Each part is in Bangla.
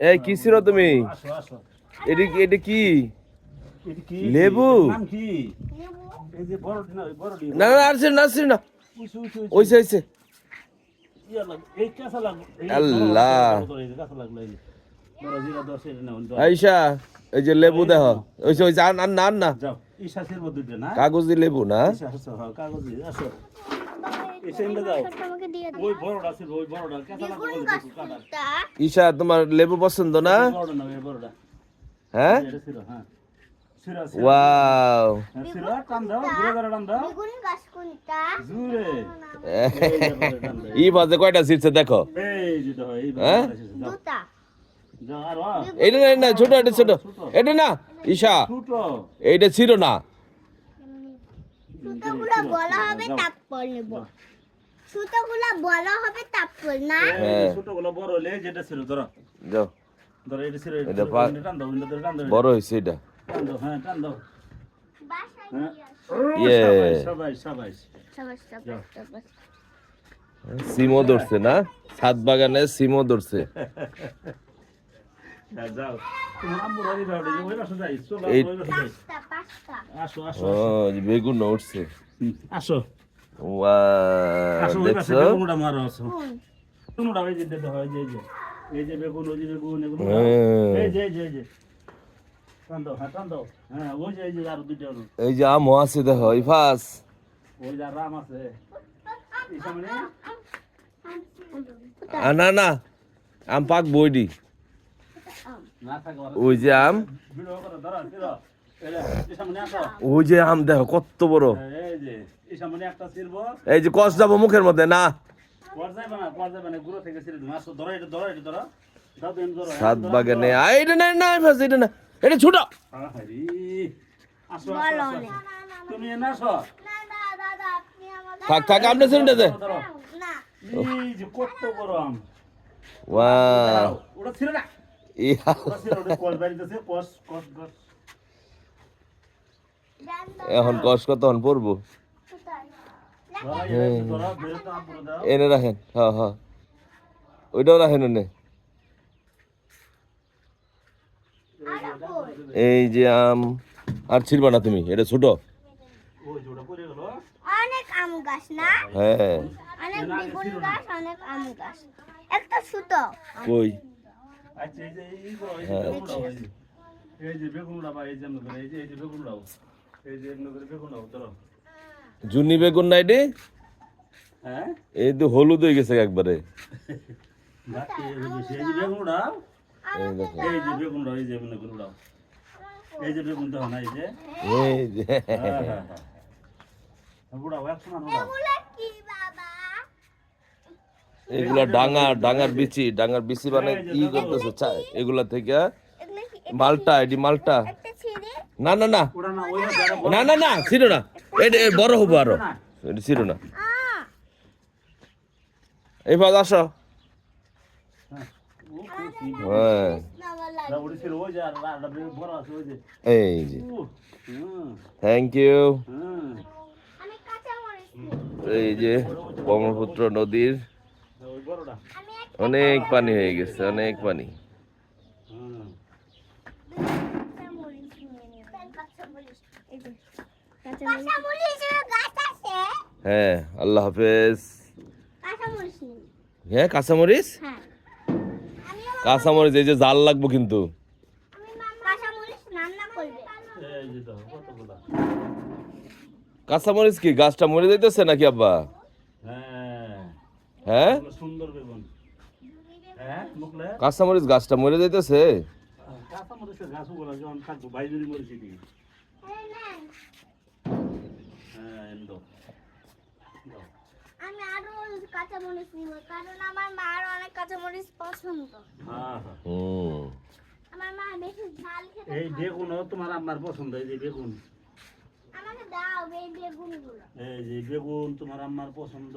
এই কি ছিল তুমি? এটা কি- এটা কি? লেবু? না না না না ওইসে ওইসে। আল্লাহ। আইসা এই যে লেবু দেহ আন না। না? কাগজি লেবু না? কাগজ ঈশা তোমার লেবু পছন্দ না? হ্যাঁ? এটা ছিল হ্যাঁ। ওয়াও। হ্যাঁ। ই বাজে কয়টা দেখো। হ্যাঁ? এইটা না না ছোট এটা ছোট। এটা না ঈশা। ছোট। এইটা ছিল না। সুতোগুলো হবে তারপর নেব। সুতোগুলো বড় হবে তারপর না? হ্যাঁ। ছোটগুলো বড় হলে যেটা ছিল ধরো। যাও। ধরো এটা ছিল এটা পা- টান দাও এটা টান দাও বড় হয়েছে এটা। টান দাও হ্যাঁ টান দাও। হ্যাঁ। ইয়ে। সবাই সবাই সবাই সবাই সবাই সিমও ধরছে না? ছাদ বাগানে সিমও ধরছে। হ্যাঁ, বেগুন উঠছে। আসো। দেখছ? এই যে। আমও আছে দেখো এই আ, না না আম পাক বইডি ওই যে আম। ওই যে আম দেখো কত বড়। এই যে কষ যাব মুখের মধ্যে না। না না। ধরো, বাগানে এটা না না এটা না। এটা ছোট। না। না না থাক থাক আপনি শুনতে দে না। কত ওটা ছিল না ইয়া। ওটা ছিল ওটা কস বাড়িতেছে কস কস কস। দেন এখন কষ কতক্ষণ পড়ব। কোথায় ধরো এই ধরো ধরে তো আপুরো দাও এনে রাখেন হ্যাঁ হ্যাঁ। ওইটাও রাখেন এনে। এই যে আম আর ছিড়বা না তুমি এটা ছোট। ওই যে ওটা পড়ে গেল অনেক আম গাছ না? হ্যাঁ। অনেক বেগুন গাছ অনেক আম গাছ। একটা সুতো কই? আচ্ছা এই যে এই যে বেগুনটা ওই যে এই যে বেগুনটা বা এই যে এমনি এই যে এই যে বেগুনটাও। জুনি বেগুন নাই রে? হ্যাঁ? এই তো হলুদ হয়ে গেছে একবারে। এগুলো কি বাবা এগুলা ডাঙার ডাঙার বিচি ডাঙার বিচি মানে ই করতেছে এগুলা থেকে কি মালটা। এটি মালটা না না না। না না না ছিল না। এটা বড় হব আরও। ছিল না। আসো। হ্যাঁ। এই যে। থ্যাংক ইউ এই যে, ব্রহ্মপুত্র নদীর অনেক পানি হয়ে গেছে, অনেক পানি হুম কাঁচা মরিচ নিয়ে নেব কাঁচা মরিচ এই যে কাঁচা মরিচের গাছ আছে হ্যাঁ আল্লাহ হাফেজ। হ্যাঁ কাঁচামরিচ? কাঁচামরিচ, এই যে জাল লাগবো কিন্তু। কাঁচামরিচ কি, গাছটা মরে যাইতেছে নাকি আব্বা? হ্যাঁ? কাঁচামরিচ গাছটা মরে যাইতেছে? আমি আরও কাঁচা মরিচ নিব কারণ আমার মার অনেক কাঁচা মরিচ পছন্দ। হ্যাঁ হ্যাঁ। হুম আমার মা বেশি ঝাল খেতে এই বেগুনও তোমার আমার পছন্দ এই যে বেগুন। আমাকে দাও এই বেগুনগুলো। এই যে বেগুন তোমার আমার পছন্দ।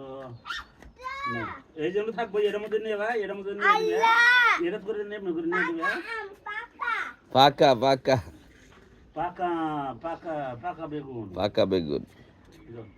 এই জন্য থাকব এর মধ্যে নিয়ে ভাই এর মধ্যে নিয়ে এটা করে নেব করে নিয়ে দিবে পাকা পাকা। পাকা পাকা পাকা পাকা বেগুন পাকা বেগুন এই